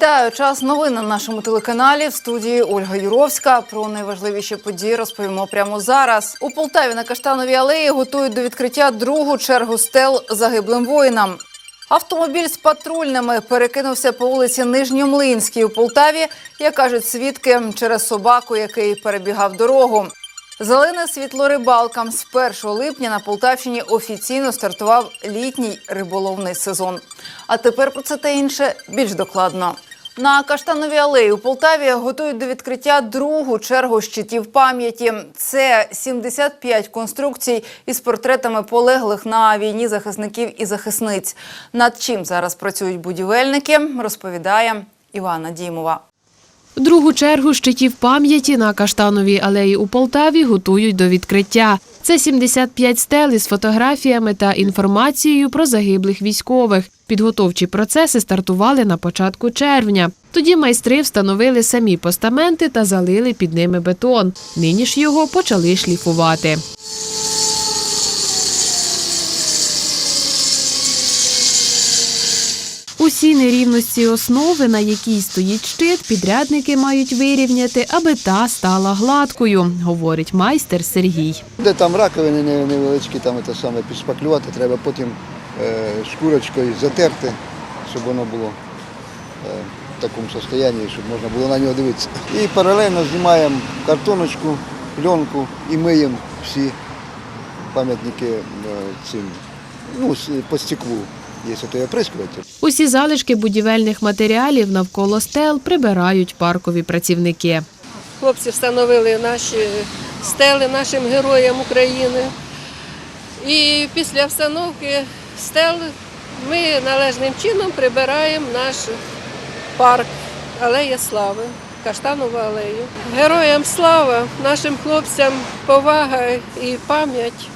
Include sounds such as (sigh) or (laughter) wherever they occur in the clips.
Вітаю! Час новин на нашому телеканалі в студії Ольга Юровська. Про найважливіші події розповімо прямо зараз. У Полтаві на Каштановій алеї готують до відкриття другу чергу стел загиблим воїнам. Автомобіль з патрульними перекинувся по вулиці Нижньомлинській у Полтаві, як кажуть свідки, через собаку, який перебігав дорогу. Зелене світло рибалкам з 1 липня на Полтавщині офіційно стартував літній риболовний сезон. А тепер про це та інше більш докладно. На Каштановій алеї у Полтаві готують до відкриття другу чергу щитів пам'яті. Це 75 конструкцій із портретами полеглих на війні захисників і захисниць. Над чим зараз працюють будівельники, розповідає Івана Дімова. Другу чергу щитів пам'яті на Каштановій алеї у Полтаві готують до відкриття. Це 75 стел із фотографіями та інформацією про загиблих військових. Підготовчі процеси стартували на початку червня. Тоді майстри встановили самі постаменти та залили під ними бетон. Нині ж його почали шліфувати. Усі нерівності основи, на якій стоїть щит, підрядники мають вирівняти, аби та стала гладкою, говорить майстер Сергій. Де там раковини невеличкі, там це саме підшпаклювати, треба потім е, шкурочкою затерти, щоб воно було е, в такому стані, щоб можна було на нього дивитися. І паралельно знімаємо картоночку, пленку і миємо всі пам'ятники е, цим, ну, по стеклу. Є той оприскуватель. Усі залишки будівельних матеріалів навколо стел прибирають паркові працівники. Хлопці встановили наші стели нашим героям України. І після встановки стел ми належним чином прибираємо наш парк Алея Слави, Каштанову алею. Героям слава, нашим хлопцям повага і пам'ять.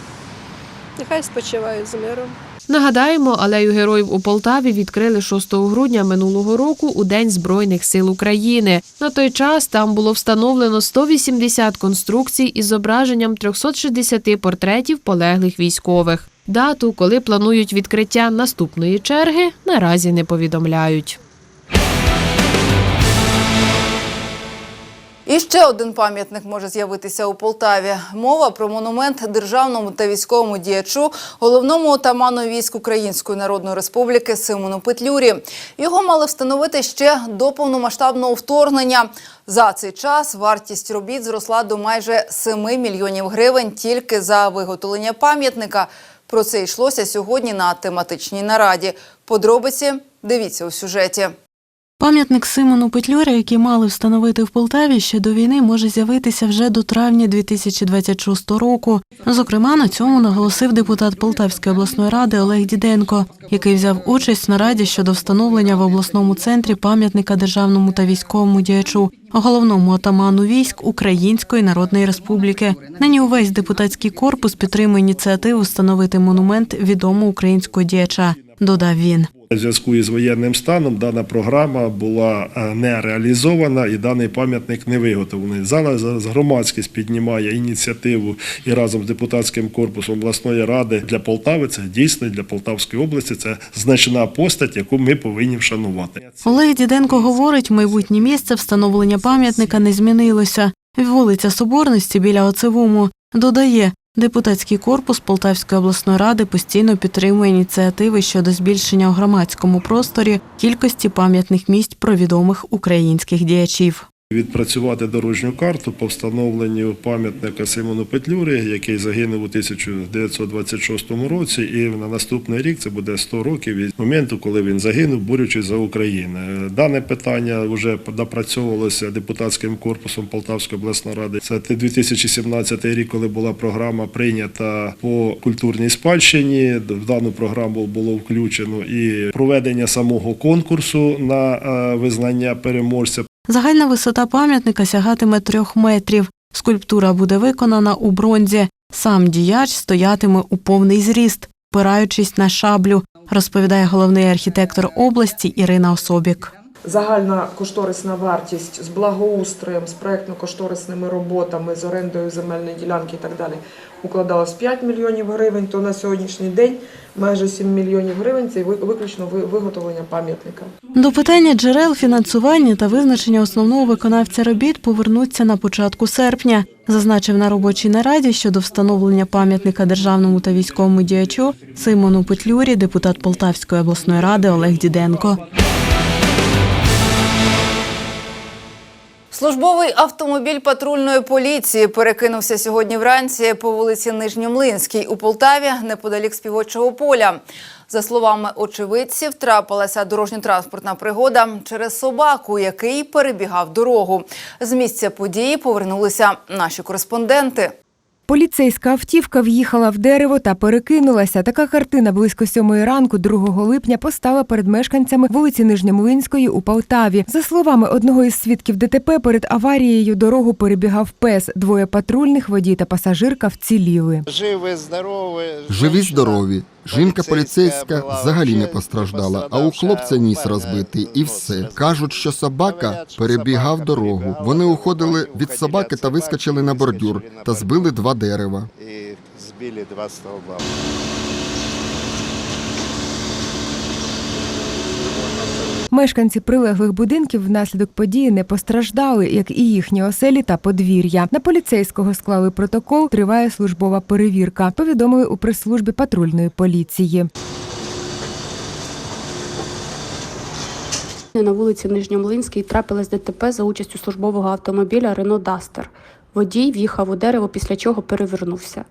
Нехай спочивають з миром. Нагадаємо, алею героїв у Полтаві відкрили 6 грудня минулого року у День Збройних сил України. На той час там було встановлено 180 конструкцій із зображенням 360 портретів полеглих військових. Дату, коли планують відкриття наступної черги, наразі не повідомляють. І ще один пам'ятник може з'явитися у Полтаві. Мова про монумент державному та військовому діячу, головному отаману військ Української Народної Республіки Симону Петлюрі. Його мали встановити ще до повномасштабного вторгнення. За цей час вартість робіт зросла до майже 7 мільйонів гривень тільки за виготовлення пам'ятника. Про це йшлося сьогодні на тематичній нараді. Подробиці дивіться у сюжеті. Пам'ятник Симону Петлюрі, який мали встановити в Полтаві ще до війни, може з'явитися вже до травня 2026 року. Зокрема, на цьому наголосив депутат Полтавської обласної ради Олег Діденко, який взяв участь в нараді щодо встановлення в обласному центрі пам'ятника державному та військовому діячу, головному отаману військ Української Народної Республіки. Нині увесь депутатський корпус підтримує ініціативу встановити монумент відомого українського діяча. Додав він. У зв'язку із воєнним станом дана програма була е, не реалізована і даний пам'ятник не виготовлений. Зараз громадськість піднімає ініціативу і разом з депутатським корпусом обласної ради для Полтави. Це дійсно для Полтавської області. Це значна постать, яку ми повинні вшанувати. Олег Діденко говорить, майбутнє місце встановлення пам'ятника не змінилося. Вулиця Соборності біля Оцевому. Додає, депутатський корпус Полтавської обласної ради постійно підтримує ініціативи щодо збільшення у громадському просторі кількості пам'ятних місць про відомих українських діячів. Відпрацювати дорожню карту по встановленню пам'ятника Симону Петлюрі, який загинув у 1926 році, і на наступний рік це буде 100 років від моменту, коли він загинув, борючись за Україну. Дане питання вже допрацьовувалося депутатським корпусом Полтавської обласної ради. Це 2017 рік, коли була програма прийнята по культурній спадщині. В дану програму було включено і проведення самого конкурсу на е, визнання переможця. Загальна висота пам'ятника сягатиме трьох метрів. Скульптура буде виконана у бронзі. Сам діяч стоятиме у повний зріст, опираючись на шаблю, розповідає головний архітектор області Ірина Особік. Загальна кошторисна вартість з благоустроєм, з проєктно-кошторисними роботами, з орендою земельної ділянки і так далі укладалась 5 мільйонів гривень, то на сьогоднішній день майже 7 мільйонів гривень це ви- виключно виготовлення пам'ятника. До питання джерел фінансування та визначення основного виконавця робіт повернуться на початку серпня, зазначив на робочій нараді щодо встановлення пам'ятника державному та військовому діячу Симону Петлюрі, депутат Полтавської обласної ради Олег Діденко. Службовий автомобіль патрульної поліції перекинувся сьогодні вранці по вулиці Нижньомлинській у Полтаві неподалік співочого поля. За словами очевидців, трапилася дорожньо-транспортна пригода через собаку, який перебігав дорогу. З місця події повернулися наші кореспонденти. Поліцейська автівка в'їхала в дерево та перекинулася. Така картина близько сьомої ранку, 2 липня, постала перед мешканцями вулиці Нижньомлинської у Полтаві. За словами одного із свідків ДТП, перед аварією дорогу перебігав пес. Двоє патрульних, водій та пасажирка вціліли. Живі, здорові. Живі здорові. Жінка поліцейська взагалі не постраждала, а у хлопця ніс розбитий і все. Кажуть, що собака перебігав дорогу. Вони уходили від собаки та вискочили на бордюр та збили два дерева. Збили два стовба. Мешканці прилеглих будинків внаслідок події не постраждали, як і їхні оселі та подвір'я. На поліцейського склали протокол. Триває службова перевірка. Повідомили у прес-службі патрульної поліції. На вулиці Нижньомлинській трапилось ДТП за участю службового автомобіля Рено Дастер. Водій в'їхав у дерево, після чого перевернувся.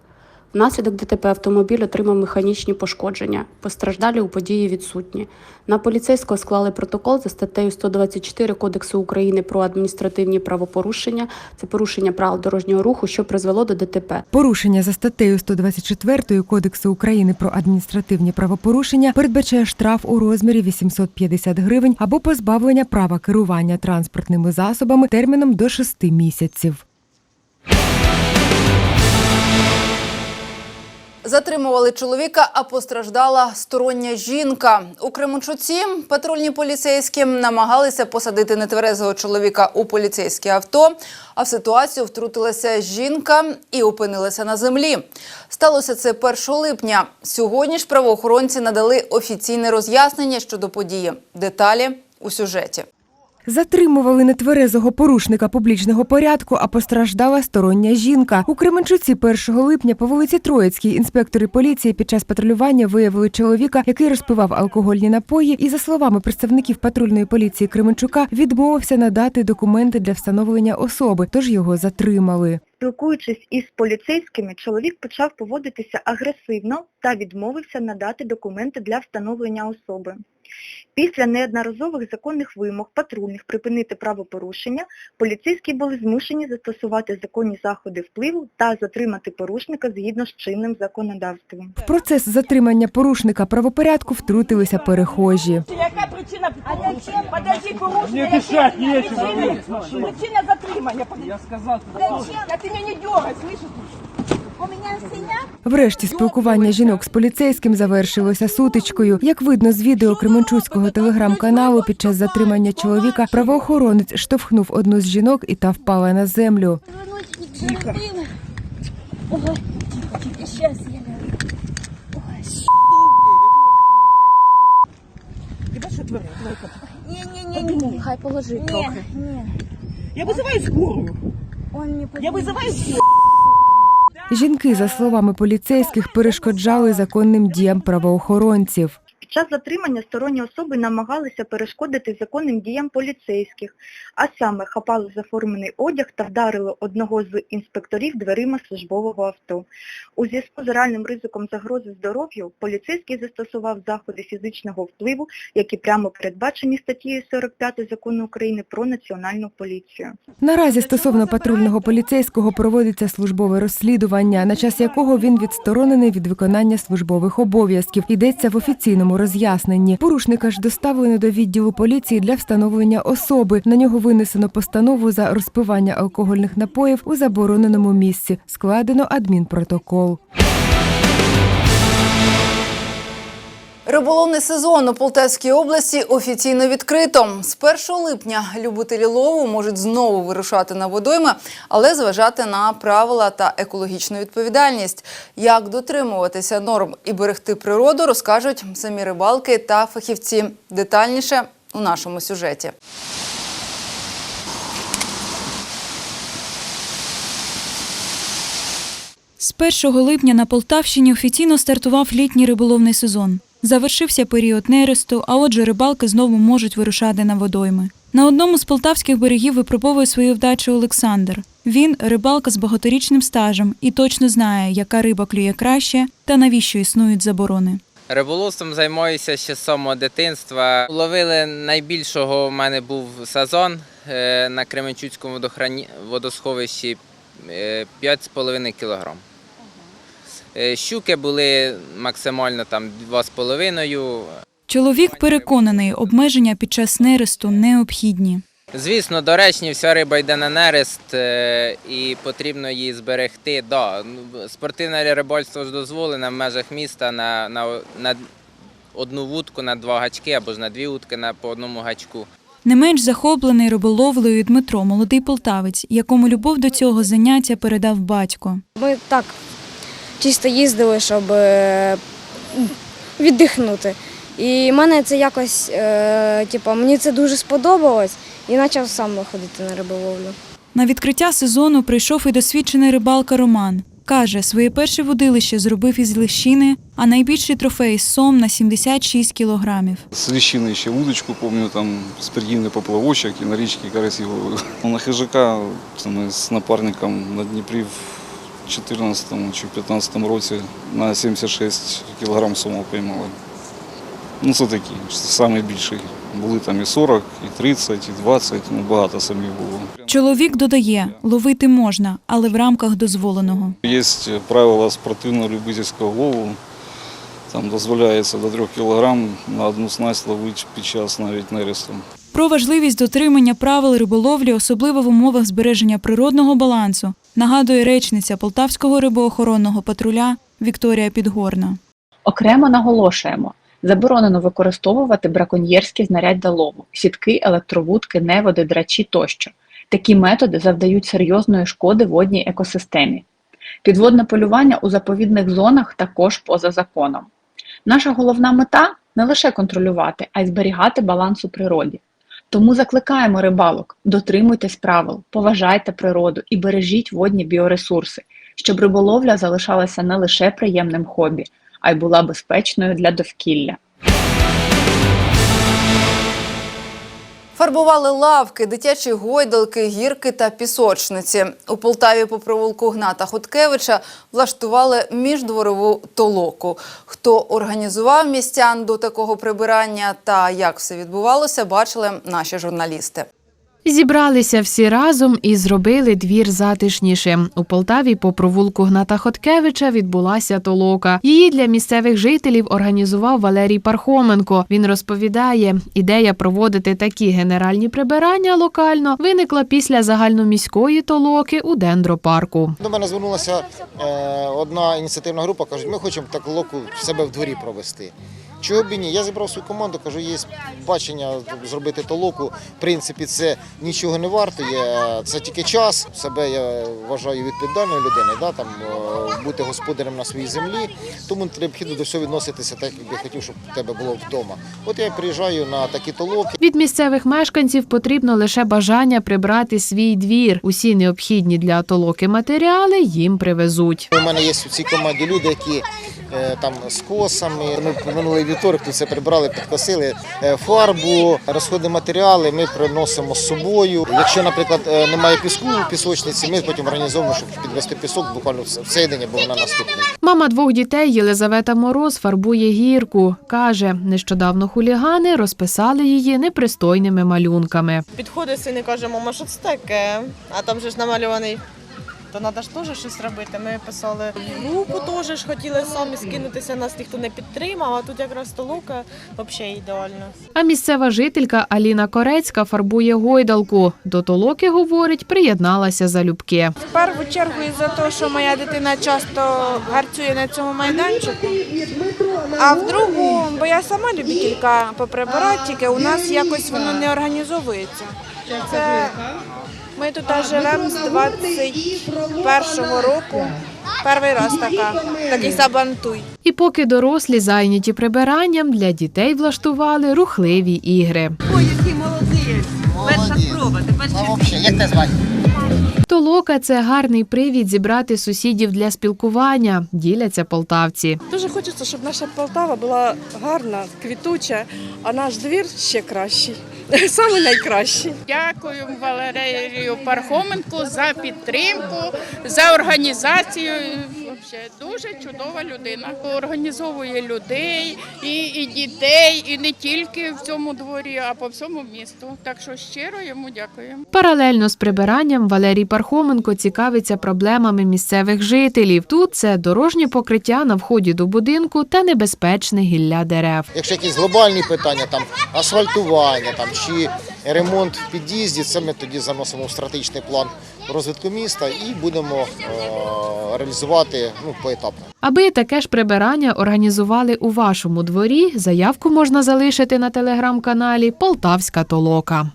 Внаслідок ДТП автомобіль отримав механічні пошкодження. Постраждалі у події відсутні. На поліцейського склали протокол за статтею 124 Кодексу України про адміністративні правопорушення. Це порушення правил дорожнього руху, що призвело до ДТП. Порушення за статтею 124 Кодексу України про адміністративні правопорушення передбачає штраф у розмірі 850 гривень або позбавлення права керування транспортними засобами терміном до 6 місяців. Затримували чоловіка, а постраждала стороння жінка. У Кременчуці патрульні поліцейські намагалися посадити нетверезого чоловіка у поліцейське авто. А в ситуацію втрутилася жінка і опинилася на землі. Сталося це 1 липня. Сьогодні ж правоохоронці надали офіційне роз'яснення щодо події. Деталі у сюжеті. Затримували нетверезого порушника публічного порядку, а постраждала стороння жінка. У Кременчуці 1 липня по вулиці Троїцькій інспектори поліції під час патрулювання виявили чоловіка, який розпивав алкогольні напої, і за словами представників патрульної поліції Кременчука, відмовився надати документи для встановлення особи, тож його затримали. Спілкуючись із поліцейськими, чоловік почав поводитися агресивно та відмовився надати документи для встановлення особи. Після неодноразових законних вимог патрульних припинити правопорушення, поліцейські були змушені застосувати законні заходи впливу та затримати порушника згідно з чинним законодавством. В процес затримання порушника правопорядку втрутилися перехожі. Яка причина? Подожди, порушення. Не дышать нечего. Причина затримання. Я сказав. Я тебе не дергай, слышишь? У мене синяк. Врешті спілкування жінок з поліцейським завершилося сутичкою. Як видно з відео Кременчуцького телеграм-каналу, під час затримання чоловіка правоохоронець штовхнув одну з жінок і та впала на землю. Тихо. Ой, тихо, тихо, сейчас я Не-не-не, хай положи трохи. Я вызываю скорую. Он не Я вызываю скорую. Жінки, за словами поліцейських, перешкоджали законним діям правоохоронців. Час затримання сторонні особи намагалися перешкодити законним діям поліцейських, а саме хапали заформений одяг та вдарили одного з інспекторів дверима службового авто. У зв'язку з реальним ризиком загрози здоров'ю поліцейський застосував заходи фізичного впливу, які прямо передбачені статтею 45 закону України про національну поліцію. Наразі стосовно патрульного поліцейського проводиться службове розслідування, на час якого він відсторонений від виконання службових обов'язків. Йдеться в офіційному роз'ясненні. Порушника ж доставлено до відділу поліції для встановлення особи. На нього винесено постанову за розпивання алкогольних напоїв у забороненому місці. Складено адмінпротокол. Риболовний сезон у Полтавській області офіційно відкрито. З 1 липня любителі лову можуть знову вирушати на водойми, але зважати на правила та екологічну відповідальність. Як дотримуватися норм і берегти природу, розкажуть самі рибалки та фахівці. Детальніше у нашому сюжеті. З 1 липня на Полтавщині офіційно стартував літній риболовний сезон. Завершився період нересту, а отже, рибалки знову можуть вирушати на водойми. На одному з полтавських берегів випробовує свою вдачу Олександр. Він рибалка з багаторічним стажем і точно знає, яка риба клює краще та навіщо існують заборони. Риболовством займаюся ще з самого дитинства. Ловили найбільшого в мене був сазон е, на Кременчуцькому водосховищі е, 5,5 кг. Е, Щуки були максимально там 2,5. Чоловік переконаний, обмеження під час нересту необхідні. Звісно, доречні, вся риба йде на нерест е, і потрібно її зберегти. Да, ну, спортивне рибальство ж дозволене в межах міста на, на, на одну вудку, на два гачки або ж на дві вудки на, по одному гачку. Не менш захоплений риболовлею Дмитро, молодий полтавець, якому любов до цього заняття передав батько. Ми так чисто їздили, щоб е, віддихнути. І мене це якось, е, типу, мені це дуже сподобалось і почав сам ходити на риболовлю. На відкриття сезону прийшов і досвідчений рибалка Роман. Каже, своє перше водилище зробив із лещини, а найбільший трофей сом на 76 кілограмів. З ліщини ще вудочку, пам'ятаю, там спортивний поплавочок і на річці карасі. (laughs) На хижака ми з напарником на Дніпрі в 2014 чи 2015 році на 76 кілограм суму поймали. Ну це такі, найбільший. Були там і 40, і 30, і 20, ну багато самих було. Чоловік додає, ловити можна, але в рамках дозволеного. Є правила спортивного любительського лову. Там дозволяється до 3 кг на одну снасть ловити під час навіть нересту. Про важливість дотримання правил риболовлі, особливо в умовах збереження природного балансу, нагадує речниця Полтавського рибоохоронного патруля Вікторія Підгорна. Окремо наголошуємо, заборонено використовувати браконьєрські знаряддя лову, сітки, електровудки, неводи, драчі тощо. Такі методи завдають серйозної шкоди водній екосистемі. Підводне полювання у заповідних зонах також поза законом. Наша головна мета не лише контролювати, а й зберігати баланс у природі. Тому закликаємо рибалок, дотримуйтесь правил, поважайте природу і бережіть водні біоресурси, щоб риболовля залишалася не лише приємним хобі, а й була безпечною для довкілля. Фарбували лавки, дитячі гойдалки, гірки та пісочниці. У Полтаві по провулку Гната Хуткевича влаштували міждворову толоку. Хто організував містян до такого прибирання та як все відбувалося, бачили наші журналісти. Зібралися всі разом і зробили двір затишнішим. У Полтаві по провулку Гната Хоткевича відбулася толока. Її для місцевих жителів організував Валерій Пархоменко. Він розповідає, ідея проводити такі генеральні прибирання локально виникла після загальноміської толоки у дендропарку. До мене звернулася е, одна ініціативна група, кажуть, ми хочемо так локу в себе в дворі провести. Чого б і ні? Я зібрав свою команду, кажу, є бачення зробити толоку. В принципі, це нічого не вартує, це тільки час. Себе я вважаю відповідальною людиною, да, там, е, бути господарем на своїй землі. Тому необхідно до всього відноситися так, як би хотів, щоб в тебе було вдома. От я приїжджаю на такі толоки. Від місцевих мешканців потрібно лише бажання прибрати свій двір. Усі необхідні для толоки матеріали їм привезуть. У мене є в цій команді люди, які там з косами. Ми минулий вівторок тут все прибрали, підкосили е, фарбу, розходні матеріали. Ми приносимо з собою. Якщо, наприклад, е, немає піску у пісочниці, ми потім організовуємо, щоб підвести пісок буквально в цей день або на наступний. Мама двох дітей Єлизавета Мороз фарбує гірку. Каже, нещодавно хулігани розписали її непристойними малюнками. Підходить син і каже, мама, що це таке? А там же ж намальований то треба ж теж щось робити. Ми писали в групу теж ж хотіли самі скинутися, нас ніхто не підтримав, а тут якраз толока взагалі ідеально. А місцева жителька Аліна Корецька фарбує гойдалку. До толоки, говорить, приєдналася залюбки. В першу чергу із-за того, що моя дитина часто гарцює на цьому майданчику. А в другу, бо я сама любителька поприбирати, тільки у нас якось воно не організовується. Це ми тут живемо з 21-го року. Перший раз така, такий сабантуй. І поки дорослі зайняті прибиранням, для дітей влаштували рухливі ігри. Ой, який молодець! Перша спроба, тепер ще Як тебе звати? Толока це гарний привід зібрати сусідів для спілкування, діляться полтавці. Дуже хочеться, щоб наша Полтава була гарна, квітуча, а наш двір ще кращий. (laughs) Саме найкращий. Дякую Валерію Пархоменку за підтримку, за організацію. Взагалі, дуже чудова людина. Організовує людей і, і дітей, і не тільки в цьому дворі, а по всьому місту. Так що щиро йому дякую. Паралельно з прибиранням Валерій Пархоменко цікавиться проблемами місцевих жителів. Тут це дорожнє покриття на вході до будинку та небезпечне гілля дерев. Якщо якісь глобальні питання, там асфальтування там, чи ремонт в під'їзді, це ми тоді заносимо в стратегічний план розвитку міста і будемо е, реалізувати ну, поетапно. Аби таке ж прибирання організували у вашому дворі, заявку можна залишити на телеграм-каналі Полтавська Толока.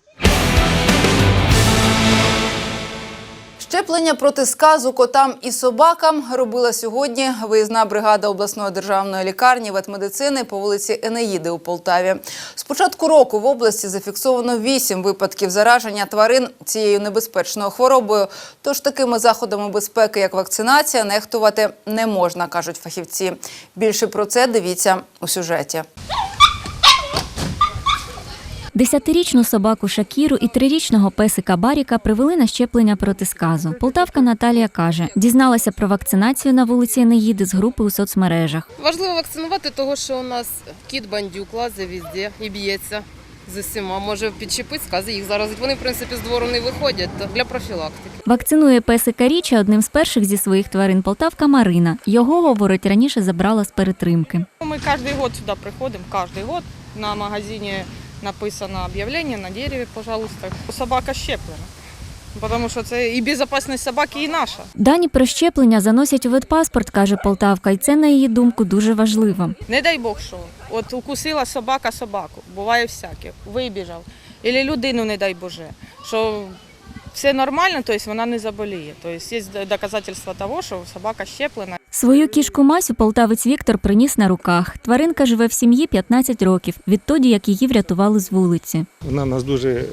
Щеплення проти сказу котам і собакам робила сьогодні виїзна бригада обласної державної лікарні ветмедицини по вулиці Енеїди у Полтаві. З початку року в області зафіксовано вісім випадків зараження тварин цією небезпечною хворобою. Тож такими заходами безпеки, як вакцинація, нехтувати не можна, кажуть фахівці. Більше про це дивіться у сюжеті. Десятирічну собаку Шакіру і трирічного песика Баріка привели на щеплення проти сказу. Полтавка Наталія каже, дізналася про вакцинацію на вулиці Енеїди з групи у соцмережах. Важливо вакцинувати, того що у нас кіт бандюк лазить везде і б'ється з усіма. Може підчепити скази, їх заразить. Вони, в принципі, з двору не виходять то для профілактики. Вакцинує песика Річа одним з перших зі своїх тварин Полтавка Марина. Його, говорить, раніше забрала з перетримки. Ми кожен год сюди приходимо, кожен год на магазині написано об'явлення на дереві, пожалуйста. Собака щеплена. Тому що це і безпечність собаки, і наша. Дані про щеплення заносять у ветпаспорт, каже Полтавка, і це, на її думку, дуже важливо. Не дай Бог що. От укусила собака собаку, буває всяке, вибіжав. Або людину, не дай Боже, що все нормально, тобто вона не заболіє. Тобто є доказательства того, що собака щеплена. Свою кішку Масю полтавець Віктор приніс на руках. Тваринка живе в сім'ї 15 років, відтоді, як її врятували з вулиці. Вона нас дуже е,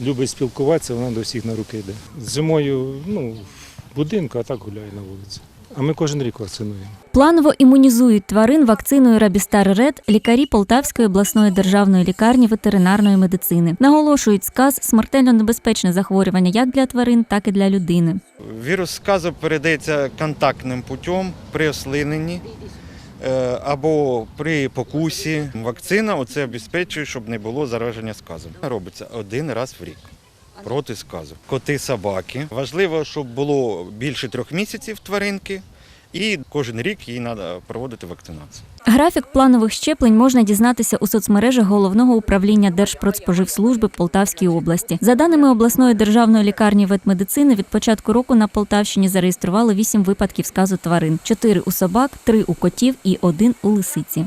любить спілкуватися, вона до всіх на руки йде. Зимою ну, в будинку, а так гуляє на вулиці. А ми кожен рік вакцинуємо. Планово імунізують тварин вакциною Рабістар Ред лікарі Полтавської обласної державної лікарні ветеринарної медицини. Наголошують, сказ смертельно небезпечне захворювання як для тварин, так і для людини. Вірус сказу передається контактним путем при ослиненні е, або при покусі. Вакцина оце обезпечує, щоб не було зараження сказом. Робиться один раз в рік. Проти сказу. Коти, собаки. Важливо, щоб було більше трьох місяців тваринки, і кожен рік їй треба проводити вакцинацію. Графік планових щеплень можна дізнатися у соцмережах головного управління Держпродспоживслужби Полтавській області. За даними обласної державної лікарні ветмедицини, від початку року на Полтавщині зареєстрували 8 випадків сказу тварин: 4 у собак, 3 у котів і 1 у лисиці.